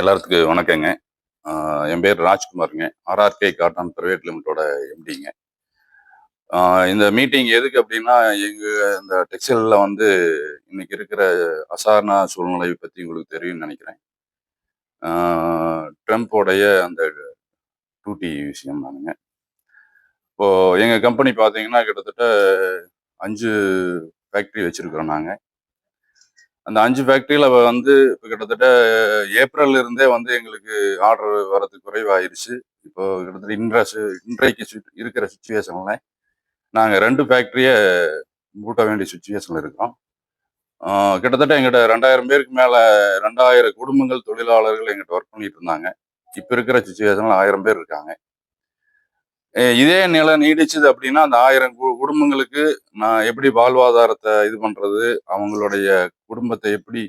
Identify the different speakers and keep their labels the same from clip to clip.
Speaker 1: எல்லாத்துக்கும் வணக்கங்க. என் பேர் ராஜ்குமாருங்க. ஆர்ஆர்கே காட்டன் பிரைவேட் லிமிட்டோட எம்டிங்க. இந்த மீட்டிங் எதுக்கு அப்படின்னா எங்கள் இந்த டெக்ஸ்டைலில் வந்து இன்னைக்கு இருக்கிற அசாரண சூழ்நிலை பற்றி உங்களுக்கு தெரியும்னு நினைக்கிறேன். ஆஹ் ட்ரம்ப்போடைய அந்த டூட்டி விஷயம் தானுங்க. இப்போது எங்கள் கம்பெனி பார்த்தீங்கன்னா கிட்டத்தட்ட அஞ்சு ஃபேக்ட்ரி வச்சுருக்குறோம் நாங்கள் அந்த அஞ்சு ஃபேக்ட்ரியில் வந்து இப்போ கிட்டத்தட்ட ஏப்ரல்ல இருந்தே வந்து எங்களுக்கு ஆர்டர் வரது குறைவாயிருச்சு. இப்போ கிட்டத்தட்ட இன்றைய இன்றைக்கு இருக்கிற சுச்சுவேஷன்ல நாங்கள் ரெண்டு ஃபேக்ட்ரியை மூட்ட வேண்டிய சுச்சுவேஷனில் இருக்கிறோம். கிட்டத்தட்ட எங்கிட்ட ரெண்டாயிரம் பேருக்கு மேலே ரெண்டாயிரம் குடும்பங்கள் தொழிலாளர்கள் எங்கிட்ட ஒர்க் பண்ணிட்டு இருந்தாங்க. இப்போ இருக்கிற சுச்சுவேஷனில் ஆயிரம் பேர் இருக்காங்க. இதே நிலை நீடிச்சுது அப்படின்னா அந்த ஆயிரம் குடும்பங்களுக்கு நான் எப்படி வாழ்வாதாரத்தை இது பண்றது அவங்களுடைய குடும்பத்தை எப்படி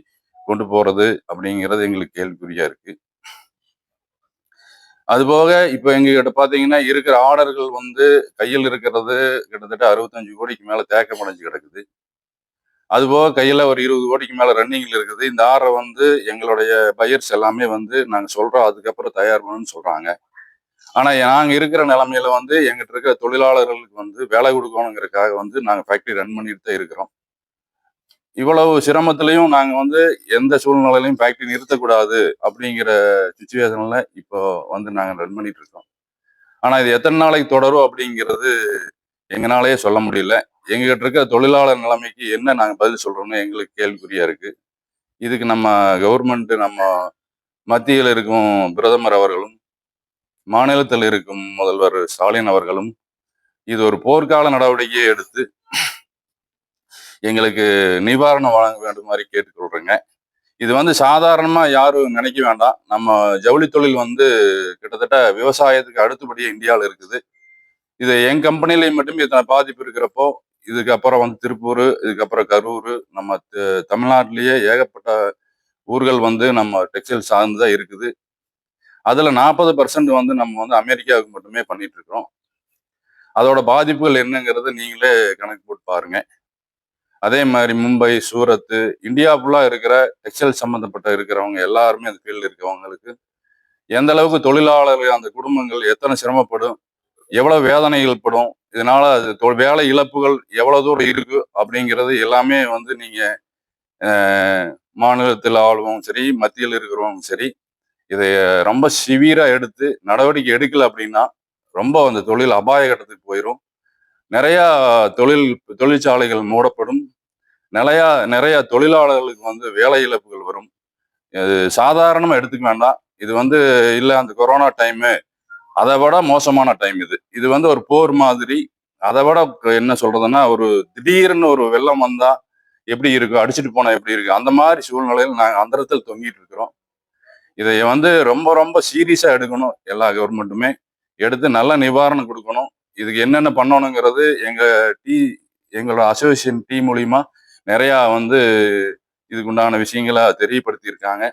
Speaker 1: கொண்டு போறது அப்படிங்கிறது எங்களுக்கு கேள்விக்குறியா இருக்கு. அதுபோக இப்போ எங்ககிட்ட பார்த்தீங்கன்னா இருக்கிற ஆர்டர்கள் வந்து கையில் இருக்கிறது கிட்டத்தட்ட அறுபத்தஞ்சு கோடிக்கு மேல தேக்கமடைஞ்சு கிடக்குது. அதுபோக கையில் ஒரு இருபது கோடிக்கு மேலே ரன்னிங்ல இருக்குது. இந்த ஆர்டரை வந்து எங்களுடைய பையர்ஸ் எல்லாமே வந்து நாங்கள் சொல்கிறோம் அதுக்கப்புறம் தயார் பண்ணணும்னு சொல்கிறாங்க ஆனா நாங்க இருக்கிற நிலைமையில வந்து எங்கிட்ட இருக்கிற தொழிலாளர்களுக்கு வந்து வேலை கொடுக்கணுங்கிறதுக்காக வந்து நாங்க ஃபேக்டரி ரன் பண்ணிட்டு தான் இருக்கிறோம். இவ்வளவு சிரமத்திலையும் நாங்க வந்து எந்த சூழ்நிலையிலையும் ஃபேக்டரி நிறுத்தக்கூடாது அப்படிங்கிற சுச்சுவேஷன்ல இப்போ வந்து நாங்க ரன் பண்ணிட்டு இருக்கோம். ஆனா இது எத்தனை நாளைக்கு தொடரும் அப்படிங்கிறது எங்களாலேயே சொல்ல முடியல. எங்ககிட்ட இருக்கிற தொழிலாளர் நிலைமைக்கு என்ன நாங்க பதில் சொல்றோம்னு எங்களுக்கு கேள்விக்குறியா இருக்கு. இதுக்கு நம்ம கவர்மெண்ட் நம்ம மத்தியில் இருக்கும் பிரதமர் அவர்களும் மாநிலத்தில் இருக்கும் முதல்வர் ஸ்டாலின் அவர்களும் இது ஒரு போர்க்கால நடவடிக்கையை எடுத்து எங்களுக்கு நிவாரணம் வழங்க வேண்டும் மாதிரி கேட்டுக்கொள்றேங்க. இது வந்து சாதாரணமாக யாரும் நினைக்க வேண்டாம். நம்ம ஜவுளி தொழில் வந்து கிட்டத்தட்ட விவசாயத்துக்கு அடுத்தபடியே இந்தியாவில் இருக்குது. இது என் கம்பெனிலையும் மட்டும் இத்தனை பாதிப்பு இருக்கிறப்போ இதுக்கப்புறம் வந்து திருப்பூர் இதுக்கப்புறம் கரூர் நம்ம த- தமிழ்நாட்டிலேயே ஏகப்பட்ட ஊர்கள் வந்து நம்ம டெக்ஸ்டைல் சார்ந்து தான் இருக்குது. அதுல நாற்பது பர்சன்ட் வந்து நம்ம வந்து அமெரிக்காவுக்கு மட்டுமே பண்ணிட்டு இருக்கிறோம் அதோட பாதிப்புகள் என்னங்கிறத நீங்களே கணக்கு போட்டு பாருங்க. அதே மாதிரி மும்பை சூரத்து இந்தியா ஃபுல்லா இருக்கிற டெக்ஸ்டைல் சம்மந்தப்பட்ட இருக்கிறவங்க எல்லாருமே அந்த ஃபீல்டு இருக்கிறவங்களுக்கு எந்த அளவுக்கு தொழிலாளர்கள் அந்த குடும்பங்கள் எத்தனை சிரமப்படும் எவ்வளவு வேதனைகள் படும் இதனால அது தொ- வேலை இழப்புகள் எவ்வளவு தூரம் இருக்கு அப்படிங்கிறது எல்லாமே வந்து நீங்க மாநிலத்தில் ஆளுவும் சரி மத்தியில் இருக்கிறவங்க சரி இதை ரொம்ப சிவியராக எடுத்து நடவடிக்கை எடுக்கல அப்படின்னா ரொம்ப அந்த தொழில் அபாய கட்டத்துக்கு போயிடும் நிறையா தொழில் தொழிற்சாலைகள் மூடப்படும். நிறையா நிறையா தொழிலாளர்களுக்கு வந்து வேலை இழப்புகள் வரும். இது சாதாரணமாக எடுத்துக்க வேண்டாம். இது வந்து இல்லை அந்த கொரோனா டைமு அதை விட மோசமான டைம் இது. இது வந்து ஒரு போர் மாதிரி. அதை விட என்ன சொல்றதுன்னா ஒரு திடீர்னு ஒரு வெள்ளம் வந்தா எப்படி இருக்கும் அடிச்சுட்டு போனா எப்படி இருக்கு? அந்த மாதிரி சூழ்நிலையில் நாங்கள் அந்த இடத்துல தொங்கிட்டு இருக்கிறோம். இதை வந்து ரொம்ப ரொம்ப சீரியஸாக எடுக்கணும் எல்லா கவர்மெண்ட்டுமே எடுத்து நல்ல நிவாரணம் கொடுக்கணும். இதுக்கு என்னென்ன பண்ணணுங்கிறது எங்கள் டீ எங்களோட அசோசியேஷன் டீ மூலிமா நிறையா வந்து இதுக்கு உண்டான விஷயங்களை தெரியப்படுத்தியிருக்காங்க.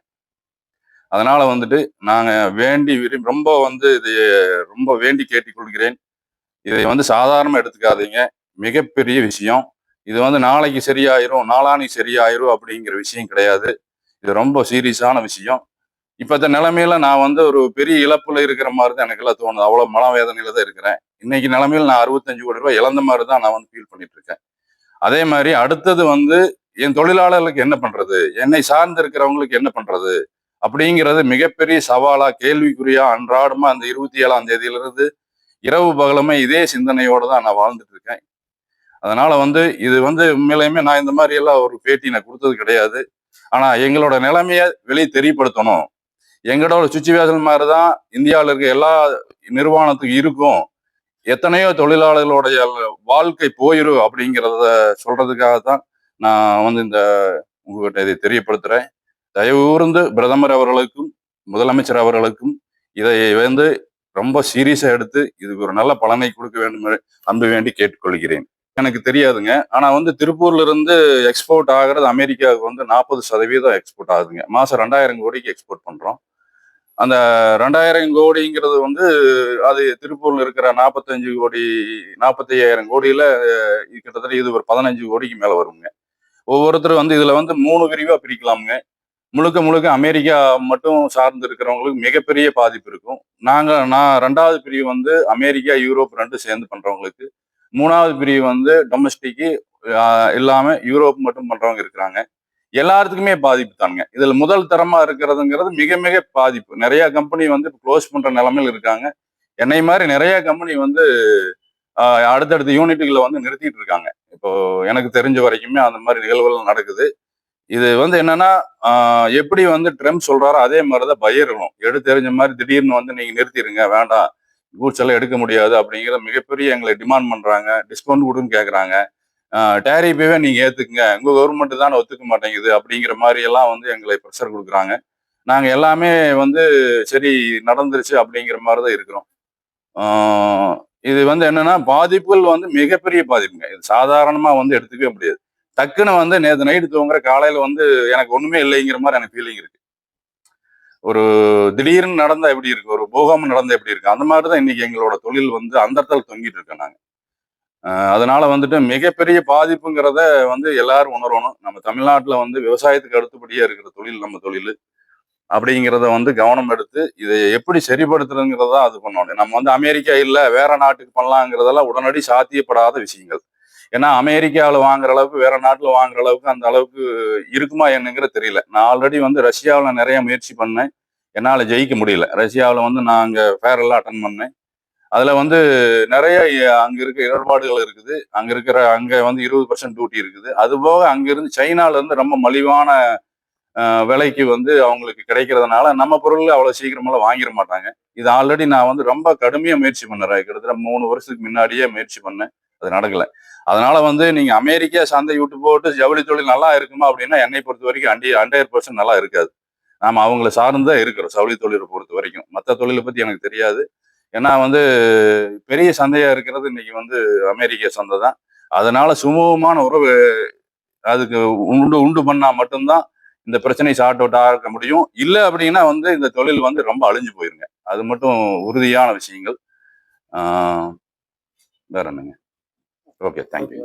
Speaker 1: அதனால் வந்துட்டு நாங்கள் வேண்டி விரும்பி ரொம்ப வந்து இது ரொம்ப வேண்டி கேட்டுக்கொள்கிறேன். இதை வந்து சாதாரணமாக எடுத்துக்காதீங்க. மிகப்பெரிய விஷயம். இது வந்து நாளைக்கு சரியாயிரும் நாளானி சரியாயிரும் அப்படிங்கிற விஷயம் கிடையாது. இது ரொம்ப சீரியஸான விஷயம். இப்பத்த நிலைமையில நான் வந்து ஒரு பெரிய இழப்புல இருக்கிற மாதிரி தான் எனக்கு எல்லாம் தோணுது. அவ்வளவு மனவேதனையில தான் இருக்கிறேன். இன்னைக்கு நிலைமையில நான் அறுபத்தஞ்சு கோடி ரூபாய் இழந்த மாதிரி தான் நான் வந்து ஃபீல் பண்ணிட்டு இருக்கேன். அதே மாதிரி அடுத்தது வந்து என் தொழிலாளர்களுக்கு என்ன பண்றது? என்னை சார்ந்து இருக்கிறவங்களுக்கு என்ன பண்றது? அப்படிங்கிறது மிகப்பெரிய சவாலா கேள்விக்குறியா அன்றாடமா அந்த இருபத்தி ஏழாம் தேதியிலிருந்து இரவு பகலுமே இதே சிந்தனையோடு தான் நான் வாழ்ந்துட்டு இருக்கேன். அதனால வந்து இது வந்து உண்மையிலையுமே நான் இந்த மாதிரி எல்லாம் ஒரு பேட்டி நான் கொடுத்தது கிடையாது. ஆனா எங்களோட நிலைமையை வெளியே தெரியப்படுத்தணும். எங்களோட சுச்சுவேஷன் மாதிரி தான் இந்தியாவில் இருக்க எல்லா நிர்வாணத்துக்கும் இருக்கும். எத்தனையோ தொழிலாளர்களுடைய வாழ்க்கை போயிடும் அப்படிங்கிறத சொல்றதுக்காக தான் நான் வந்து இந்த உங்ககிட்ட இதை தெரியப்படுத்துறேன். தயவு கூர்ந்து பிரதமர் அவர்களுக்கும் முதலமைச்சர் அவர்களுக்கும் இதை வந்து ரொம்ப சீரியஸா எடுத்து இதுக்கு ஒரு நல்ல பலனை கொடுக்க வேண்டும் என்று அன்பு வேண்டி கேட்டுக்கொள்கிறேன். எனக்கு தெரியாதுங்க. ஆனா வந்து திருப்பூர்ல இருந்து எக்ஸ்போர்ட் ஆகிறது அமெரிக்காவுக்கு வந்து நாற்பது சதவீதம் எக்ஸ்போர்ட் ஆகுதுங்க. மாசம் ரெண்டாயிரம் கோடிக்கு எக்ஸ்போர்ட் பண்றோம். அந்த ரெண்டாயிரம் கோடிங்கிறது வந்து அது திருப்பூர்ல இருக்கிற நாற்பத்தஞ்சு கோடி நாற்பத்தி ஐயாயிரம் கோடியில கிட்டத்தட்ட இது ஒரு பதினஞ்சு கோடிக்கு மேல வருங்க. ஒவ்வொருத்தரும் வந்து இதுல வந்து மூணு பிரிவா பிரிக்கலாமுங்க. முழுக்க முழுக்க அமெரிக்கா மட்டும் சார்ந்து இருக்கிறவங்களுக்கு மிகப்பெரிய பாதிப்பு இருக்கும். நாங்க நான் ரெண்டாவது பிரிவு வந்து அமெரிக்கா யூரோப் ரெண்டும் சேர்ந்து பண்றவங்களுக்கு. மூணாவது பிரிவு வந்து டொமஸ்டிக்கு இல்லாமல் யூரோப் மட்டும் பண்றவங்க இருக்கிறாங்க. எல்லாத்துக்குமே பாதிப்பு தானுங்க. இதுல முதல் தரமா இருக்கிறதுங்கிறது மிக மிக பாதிப்பு. நிறைய கம்பெனி வந்து க்ளோஸ் பண்ற நிலைமையில் இருக்காங்க. என்னை மாதிரி நிறைய கம்பெனி வந்து அடுத்தடுத்த யூனிட்டுகளை வந்து நிறுத்திட்டு இருக்காங்க. இப்போ எனக்கு தெரிஞ்ச வரைக்குமே அந்த மாதிரி நிகழ்வுகள் நடக்குது. இது வந்து என்னன்னா எப்படி வந்து ட்ரம்ப் சொல்றாரோ அதே மாதிரிதான் பயிரணும் எடுத்து தெரிஞ்ச மாதிரி திடீர்னு வந்து நீங்க நிறுத்திடுங்க வேண்டாம். கூட்ஸ் எல்லாம் எடுக்க முடியாது அப்படிங்கிற மிகப்பெரிய எங்களை டிமாண்ட் பண்றாங்க. டிஸ்கவுண்ட் கொடுன்னு கேட்குறாங்க டேரிப்பவே நீங்க ஏத்துக்குங்க. உங்க கவர்மெண்ட் தான் ஒத்துக்க மாட்டேங்குது அப்படிங்கிற மாதிரி எல்லாம் வந்து எங்களை ப்ரெஷர் கொடுக்குறாங்க. நாங்க எல்லாமே வந்து சரி நடந்துருச்சு அப்படிங்கிற மாதிரி தான் இருக்கிறோம் இது வந்து என்னன்னா பாதிப்புகள் வந்து மிகப்பெரிய பாதிப்புங்க. இது சாதாரணமா வந்து எடுத்துக்கவே முடியாது. டக்குன்னு வந்து நேற்று நைட்டு தூங்குற காலையில வந்து எனக்கு ஒண்ணுமே இல்லைங்கிற மாதிரி எனக்கு ஃபீலிங் இருக்கு. ஒரு திடீர்னு நடந்தா எப்படி இருக்கு? ஒரு பூகம்பம் நடந்தா எப்படி இருக்கு? அந்த மாதிரி தான் இன்னைக்கு எங்களோட தொழில் வந்து அந்த இடத்துல தொங்கிட்டு இருக்கோம் நாங்கள் அதனால வந்துட்டு மிகப்பெரிய பாதிப்புங்கிறத வந்து எல்லாரும் உணரணும். நம்ம தமிழ்நாட்டில் வந்து விவசாயத்துக்கு அடுத்தபடியாக இருக்கிற தொழில் நம்ம தொழில் அப்படிங்கிறத வந்து கவனம் எடுத்து இதை எப்படி சரிப்படுத்துறதுங்கிறத அது பண்ணணும். நம்ம வந்து அமெரிக்கா இல்லை வேற நாட்டுக்கு பண்ணலாங்கிறதெல்லாம் உடனடி சாத்தியப்படாத விஷயங்கள். ஏன்னா அமெரிக்காவில் வாங்குற அளவுக்கு வேற நாட்டில் வாங்குற அளவுக்கு அந்த அளவுக்கு இருக்குமா என்னங்கிற தெரியல. நான் ஆல்ரெடி வந்து ரஷ்யாவில் நிறைய முயற்சி பண்ணேன். என்னால் ஜெயிக்க முடியல. ரஷ்யாவில் வந்து நான் அங்கே ஃபேர் எல்லாம் அட்டன் பண்ணேன். அதில் வந்து நிறைய அங்கே இருக்க இடர்பாடுகள் இருக்குது. அங்கே இருக்கிற அங்கே வந்து இருபது பர்சன்ட் டியூட்டி இருக்குது. அது போக சைனாலேருந்து ரொம்ப மலிவான விலைக்கு வந்து அவங்களுக்கு கிடைக்கிறதுனால நம்ம பொருள் அவ்வளோ சீக்கிரமெல்லாம் வாங்கிட மாட்டாங்க. இது ஆல்ரெடி நான் வந்து ரொம்ப கடுமையாக முயற்சி பண்ணுறேன் கிட்டத்தட்ட மூணு வருஷத்துக்கு முன்னாடியே முயற்சி பண்ணேன். அது நடக்கலை. அதனால வந்து நீங்கள் அமெரிக்கா சந்தை விட்டு போட்டு ஜவுளி தொழில் நல்லா இருக்குமா அப்படின்னா என்னை பொறுத்த வரைக்கும் அண்டி ஹண்ட்ரட் பர்சன்ட் நல்லா இருக்காது. நாம் அவங்கள சார்ந்து தான் இருக்கிறோம். ஜவுளி தொழிலை பொறுத்த வரைக்கும். மற்ற தொழிலை பற்றி எனக்கு தெரியாது. ஏன்னா வந்து பெரிய சந்தையா இருக்கிறது இன்னைக்கு வந்து அமெரிக்க சந்தை தான். அதனால சுமூகமான உறவு அதுக்கு உண்டு உண்டு பண்ணா மட்டும்தான் இந்த பிரச்சனை சார்ட் அவுட் ஆக முடியும். இல்லை அப்படின்னா வந்து இந்த தொழில் வந்து ரொம்ப அழிஞ்சு போயிருங்க. அது மட்டும் உறுதியான விஷயங்கள். வேற என்னங்க? Okay thank you